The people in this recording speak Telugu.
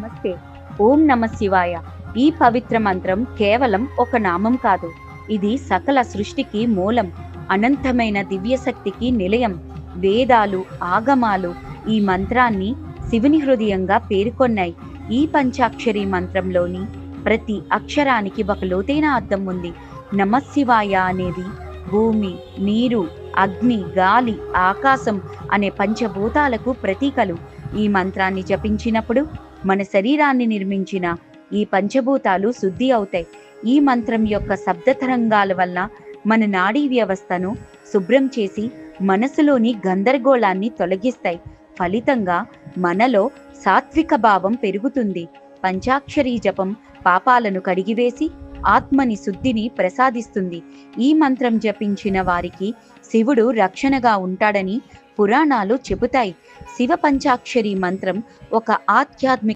నమస్తే. ఓం నమ శివాయ. ఈ పవిత్ర మంత్రం కేవలం ఒక నామం కాదు. ఇది సకల సృష్టికి మూలం అనంతమైన దివ్యశక్తికి నిలయం. వేదాలు ఆగమాలు ఈ మంత్రాన్ని శివుని హృదయంగా పేర్కొన్నాయి. ఈ పంచాక్షరి మంత్రంలోని ప్రతి అక్షరానికి ఒక లోతైన అర్థం ఉంది. నమశివాయ అనేది భూమి నీరు అగ్ని గాలి ఆకాశం అనే పంచభూతాలకు ప్రతీకలు. ఈ మంత్రాన్ని జపించినప్పుడు మన శరీరాన్ని నిర్మించిన ఈ పంచభూతాలు శుద్ధి అవుతాయి. ఈ మంత్రం యొక్క శబ్ద తరంగాల వల్ల మన నాడీ వ్యవస్థను శుభ్రం చేసి మనసులోని గందరగోళాన్ని తొలగిస్తాయి. ఫలితంగా మనలో సాత్విక భావం పెరుగుతుంది. పంచాక్షరీ జపం పాపాలను కడిగివేసి ఆత్మని శుద్ధిని ప్రసాదిస్తుంది. ఈ మంత్రం జపించిన వారికి శివుడు రక్షణగా ఉంటాడని పురాణాలు చెబుతాయి. శివ పంచాక్షరి మంత్రం ఒక ఆధ్యాత్మిక